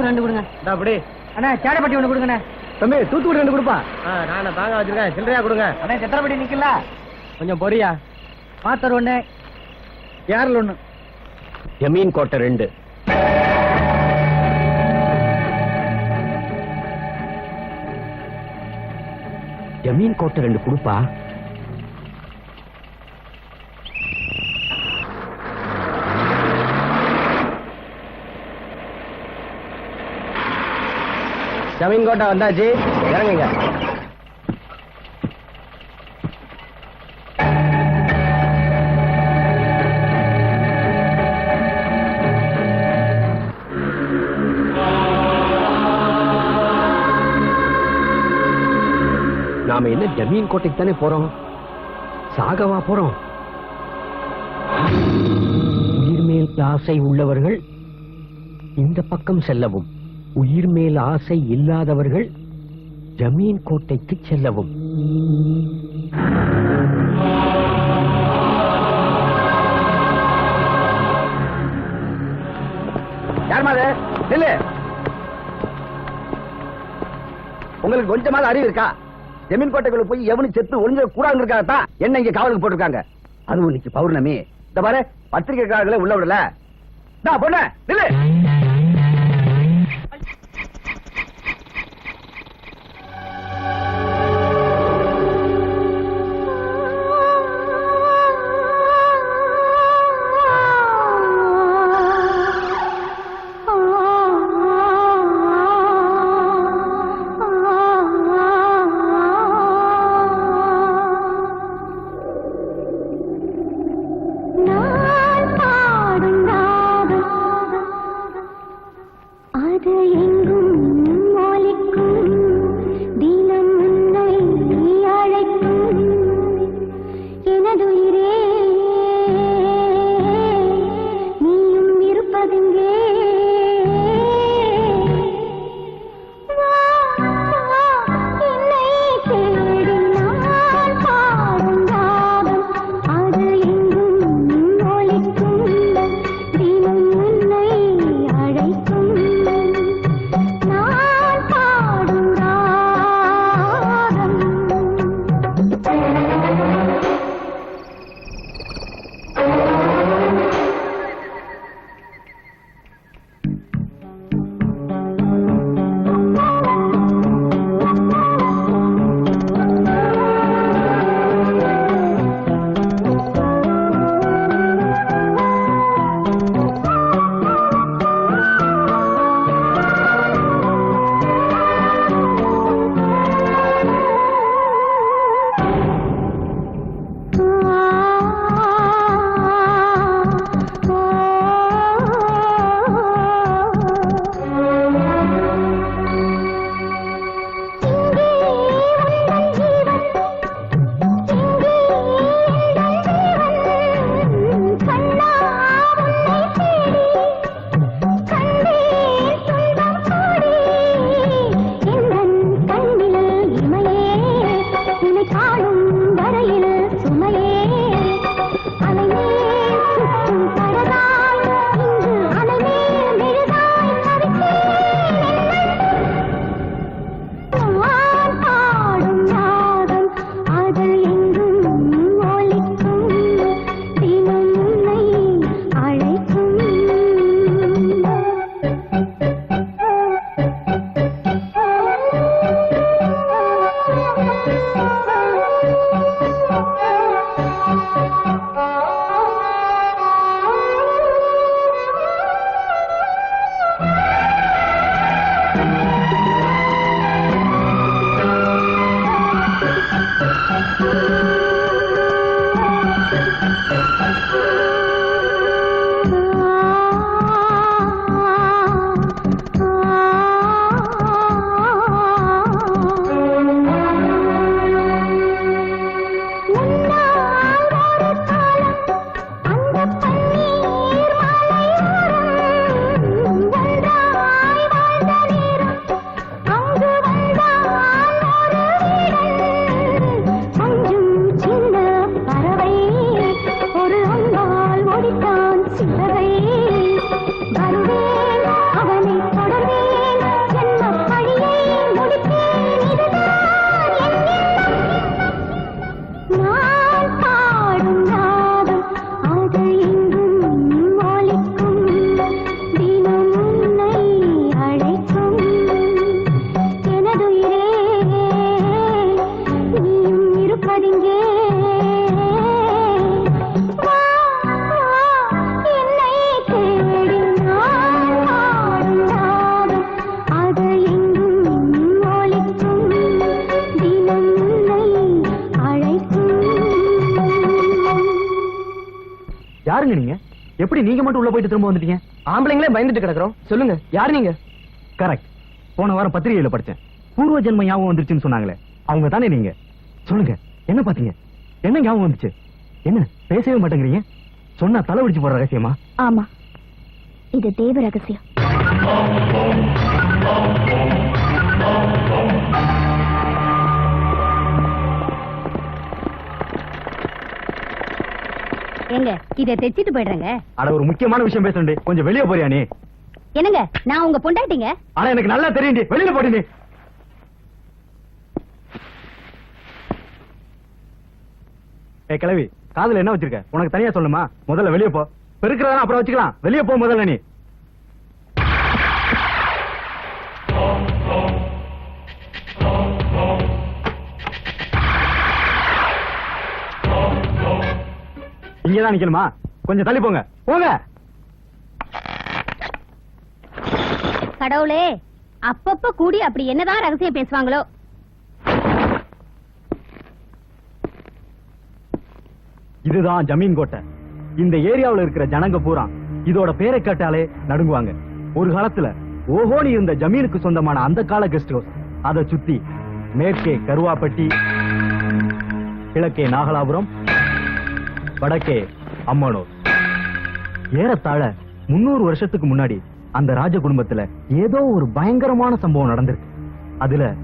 ஒரு ரெண்டு கொடுங்க. அப்படி. அண்ணா சேடப்பட்டி கொடுங்கண்ணே. தம்பி தூத்துக்குடி ரெண்டு கொடுப்பா. நானே தாங்க வச்சிருக்கேன். சில்லறையா கொடுங்க. அண்ணா சத்திரப்பட்டி நிக்கல கொஞ்சம் பொரியா மாத்தர் ஒண்ணு கேரள் ஒண்ணு. ஜமீன் கோட்டை ரெண்டு. ஜமீன் கோட்டை ரெண்டு கொடுப்பா. ஜமீன் கோட்டை வந்தாச்சு. இறங்குங்க. நாம என்ன ஜமீன் கோட்டைக்கு தானே போறோம்? சாகவா போறோம். உயிர் மேல் ஆசை உள்ளவர்கள் இந்த பக்கம் செல்லவும். உயிர் மேல் ஆசை இல்லாதவர்கள் ஜமீன் கோட்டைக்கு செல்லவும். உங்களுக்கு கொஞ்சமாவது அறிவு இருக்கா? ஜமீன் கோட்டைக்குள்ள போய் எவனும் செத்து ஒளிஞ்ச கூடாதுங்கிறதுக்காக என்ன இங்க காவலுக்கு போட்டிருக்காங்க. அதுவும் இன்னைக்கு பௌர்ணமி. இந்த பாரு பத்திரிகைக்காரர்களே உள்ள விடல. பொண்ணு நில்லு. எப்படி நீங்க மட்டும் உள்ள போயிட்டு திரும்ப வந்துட்டீங்க? ஆம்பளைங்களே பயந்துட்டு கிடக்குறோம். சொல்லுங்க யார் நீங்க? கரெக்ட் போன வாரம் பத்திரிகையில படிச்சேன். பூர்வ ஜென்ம ஞாபகம் வந்துருச்சுன்னு சொன்னாங்களே அவங்க தானே நீங்க? சொல்லுங்க என்ன பாத்தீங்க? என்ன ஞாபகம் வந்துச்சு? என்ன பேசவே மாட்டேங்கிறீங்க? சொன்னா தலை பிடிச்சு போற ரகசியமா? ஆமா. இது தேவ ரகசியம். ஏங்க இத தைச்சிட்டு போயிடுறேங்க. அட ஒரு முக்கியமான விஷயம் பேசுறேன் கொஞ்சம் வெளியே போறியா நீ? என்னங்க நான் உங்க பொண்டாட்டிங்க? ஆனா எனக்கு நல்லா தெரியும் வெளியில போடி நீ. ஏ கிளவி காதுல என்ன வச்சிருக்க? உனக்கு தனியா சொல்லுமா? முதல்ல வெளியே போ. பெருக்கிறதா அப்புறம் வச்சுக்கலாம். வெளியே போ முதல்ல நீ. இங்கதான் நிக்கணுமா? கொஞ்சம் தள்ளி போங்க. போங்க. கடவுளே அப்பப்ப கூடி அப்படி என்னதான் ரகசியம் பேசுவாங்களோ? இதுதான் ஜமீன் கோட்டை. இந்த ஏரியாவுல இருக்கிற ஜனங்க பூரா இதோட பேரை கேட்டாலே நடுங்குவாங்க. ஒரு காலத்துல ஓஹோனி இருந்த ஜமீனுக்கு சொந்தமான அந்த கால கெஸ்ட் ஹவுஸ் அதை சுத்தி மேற்கே கருவாப்பட்டி கிழக்கே நாகலாபுரம் வடக்கே அம்மானூர். ஏறத்தாழ முன்னூறு வருஷத்துக்கு முன்னாடி அந்த ராஜ குடும்பத்துல ஏதோ ஒரு பயங்கரமான சம்பவம் நடந்திருக்கு. அதுல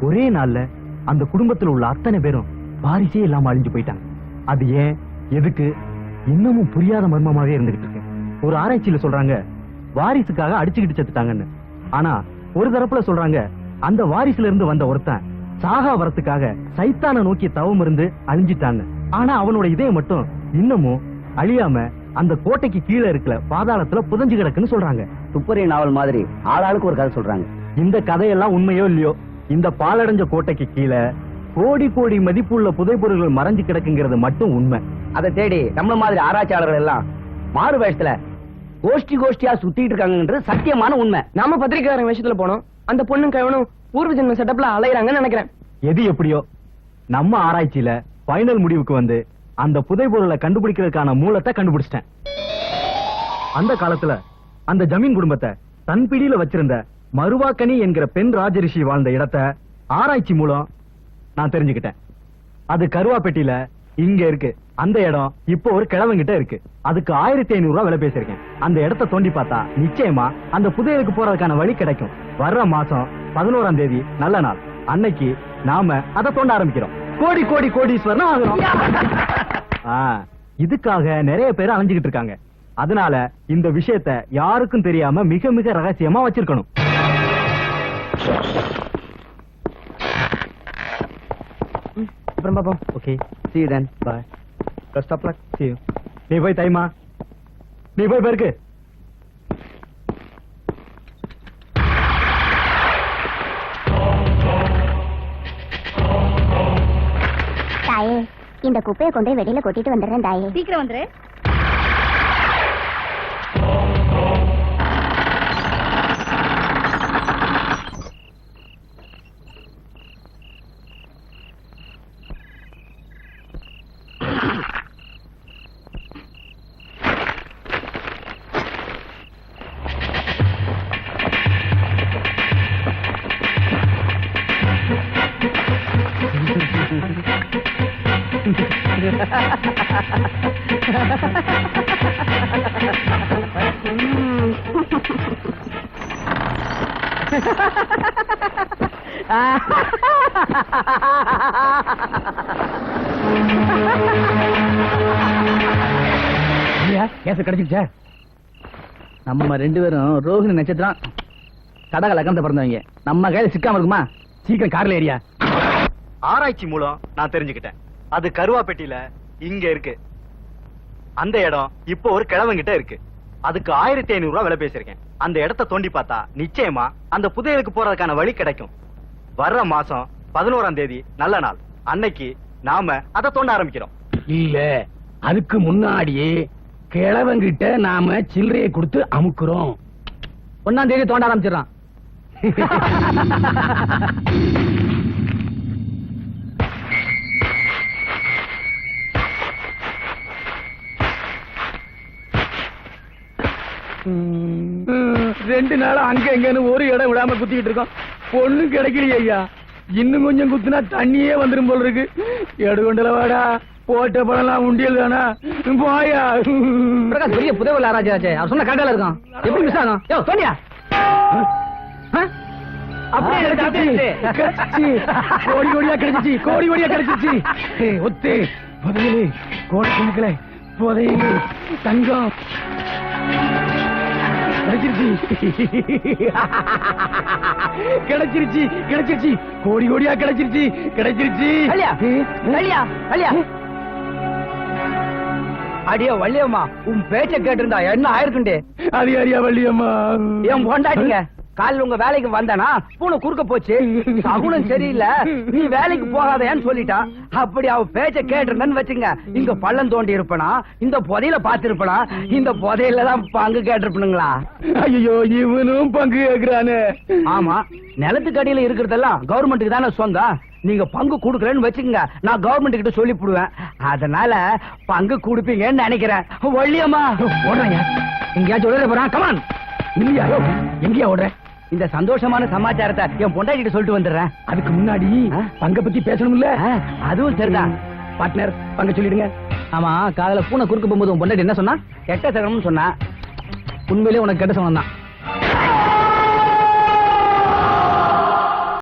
ஒரே நாள்ல அந்த குடும்பத்துல உள்ள அத்தனை பேரும் வாரிசே இல்லாம அழிஞ்சு போயிட்டாங்க. அது ஏன் எதுக்கு இன்னமும் புரியாத மர்மமாவே இருந்துகிட்டு இருக்கு. ஒரு ஆராய்ச்சியில சொல்றாங்க வாரிசுக்காக அடிச்சுக்கிட்டு செத்துட்டாங்கன்னு. ஆனா ஒரு தரப்புல சொல்றாங்க அந்த வாரிசுல இருந்து வந்த ஒருத்தன் சாகா வரத்துக்காக சைத்தான நோக்கி தவம் இருந்து அழிஞ்சிட்டான்னு. ஆனா அவனோட இதயம் மட்டும் இன்னமும் அழியாம அந்த கோட்டைக்கு கீழே இருக்கல பாதாளத்துல புதஞ்சு கிடக்குன்னு சொல்றாங்க. துப்பறிய நாவல் மாதிரி ஆளாளுக்கு ஒரு கதை சொல்றாங்க. இந்த கதையெல்லாம் உண்மையோ இல்லையோ? இந்த பாலடைஞ்ச கோட்டைக்கு கீழே கோடி கோடி மதிப்புள்ள புதைப்பொருள்கள் மறைஞ்சு கிடக்குங்கிறது மட்டும் உண்மை. அதை தேடி நம்மள மாதிரி ஆராய்ச்சியாளர்கள் எல்லாம் மாறு வேஷத்துல கோஷ்டி கோஷ்டியா சுத்திட்டு இருக்காங்கன்றது சத்தியமான உண்மை. நாம பத்திரிக்கையாரங்க விஷயத்துல போனோம். அந்த பொண்ணும் கவனம் பூர்வ ஜென்ம செட்டப்ல அலையறாங்கன்னு நினைக்கிறேன். எது எப்படியோ நம்ம ஆராய்ச்சியில ஃபைனல் முடிவுக்கு வந்து அந்த புதைப்பொருளை கண்டுபிடிக்கிறதுக்கான மூலத்தை கண்டுபிடிச்சிட்டேன். அந்த காலத்துல அந்த ஜமீன் குடும்பத்தை தன் பிடியில வச்சிருந்த மருவாக்கனி என்கிற பெண் ராஜரிஷி வாழ்ந்த இடத்தை ஆராய்ச்சி மூலம் நான் தெரிஞ்சுக்கிட்டேன். அது கருவாப்பேட்டியில இங்க இருக்கு. அந்த இடம் இப்போ ஒரு கிழவங்கிட்ட இருக்கு. அதுக்கு ஆயிரத்தி ஐநூறு ரூபாய் விலை பேசியிருக்கேன். அந்த இடத்த தோண்டி பார்த்தா நிச்சயமா அந்த புதையலுக்கு போறதுக்கான வழி கிடைக்கும். வர்ற மாசம் பதினோராம் தேதி நல்ல நாள். அன்னைக்கு நாம அதை தோண்ட ஆரம்பிக்கிறோம். கோடி கோடி கோடீஸ்வரன் ஆகிறோம். ஆ, இதுக்காக நிறைய பேர் அலைஞ்சுகிட்டு இருக்காங்க. அதனால இந்த விஷயத்த யாருக்கும் தெரியாம மிக மிக ரகசியமா வச்சிருக்கணும். அப்புறம் பாப்போம். Okay See you then. Bye best of luck see you. நீ போய் தைமா. நீ போய் பெருக்கு. இந்த குப்பையை கொண்டு வெளியில கொட்டிட்டு வந்துடுறேன் தாயே. சீக்கிரம் வந்துரு. கேஸ் கிடைச்சிருச்சா? நம்ம ரெண்டு பேரும் ரோஹிணி நட்சத்திரம். கடக லக்கணத்தை பிறந்தவங்க. நம்ம கையில சிக்காம இருக்குமா? சீக்கிரம் கார்ல ஏரியா ஆராய்ச்சி மூலம் நான் தெரிஞ்சுக்கிட்டேன். அது கருவாப்பேட்டியில இங்க இருக்கு. அந்த இடம் இப்போ ஒரு கிழவங்கிட்ட இருக்கு. அதுக்கு ஆயிரத்தி ஐநூறு ரூபாய் விலை பேசியிருக்கேன். அந்த இடத்த தோண்டி பார்த்தா நிச்சயமா அந்த புதையலுக்கு போறதுக்கான வழி கிடைக்கும். வர்ற மாசம் பதினோராம் தேதி நல்ல நாள். அன்னைக்கு நாம அதை தோண்ட ஆரம்பிக்கிறோம். இல்ல அதுக்கு முன்னாடியே கிழவங்கிட்ட நாம சில்லறையை கொடுத்து அமுக்குறோம். ஒன்னாம் தேதி தோண்ட ஆரம்பிச்சிடறான் ரெண்டு நாளா அங்க எங்கன்னு ஒரு இடம் விடாம குத்திக்கிட்டு இருக்கோம். பொண்ணும் கிடைக்கலையே ஐயா. இன்னும் கொஞ்சம் குத்துனா தண்ணியே வந்துரும் போல இருக்கு. எடுகொண்டல வாடா. போட்ட பழம்லாம் உண்டியல் தானா? போயா பிரகாஷ் பெரிய புதவல் ஆராய்ச்சி அவர் சொன்ன கடையில இருக்கான் எப்படி மிஸ் ஆகும் யோ. கோடி கோடியா கிடைச்சிச்சு கோடி கோடியா கிடைச்சிச்சு. ஒத்து புதையலு கோடி கணக்குல புதையலு தங்கம். கிடைச்சிருச்சு. கிடைச்சிருச்சு கிடைச்சிருச்சு. கோடி கோடியா கிடைச்சிருச்சு கிடைச்சிருச்சு. அடியே வள்ளியம்மா உன் பேச்ச கேட்டிருந்தா என்ன ஆயிருக்குண்டே? அது யாரியா வள்ளியம்மா. என் பொண்டாட்டிங்க. காலையில உங்க வேலைக்கு வந்தானா பூனை குறுக்க போச்சு. சகுனம் சரியில்லை. நீ வேலைக்கு போகாதேன்னு சொல்லிட்டா. அப்படி அவ பேச்ச கேட்டிருந்தேன்னு வச்சுங்க இங்க பள்ளம் தோண்டி இருப்பனா இந்த புதையில பாத்திருப்பனா இந்த புதையில தான் பங்கு கேட்டிருப்பனுங்களா? ஐயோ இவனும் பங்கு கேக்குறானே. ஆமா நிலத்துக்கு அடியில இருக்கிறதெல்லாம் கவர்மெண்ட்டுக்கு தானே சொந்தம் நீங்க பங்கு கொடுக்கலன்னு வச்சுக்கோங்க. நான் கவர்மெண்ட் கிட்ட சொல்லி போடுவேன். அதனால பங்கு கொடுப்பீங்கன்னு நினைக்கிறேன். வள்ளியம்மா ஓடுறேங்க எங்கேயாச்சும் உடனே போறான் கமான் இல்லையா எங்கேயா ஓடுற? இந்த சந்தோஷமான சமாச்சாரத்தை என் பொண்டாட்டி கிட்ட சொல்லிட்டு வந்துடுறேன். அதுக்கு முன்னாடி? பங்க பத்தி பேசணும்ல? அதுவும் சரிதான். பார்ட்னர் பங்க சொல்லிடுங்க. ஆமா காலையில பூனை குறுக்க போகும்போது உன் பொண்டாட்டி என்ன சொன்னா? கெட்ட சகனம்னு சொன்னா. உண்மையிலேயே உனக்கு கெட்ட சொன்னா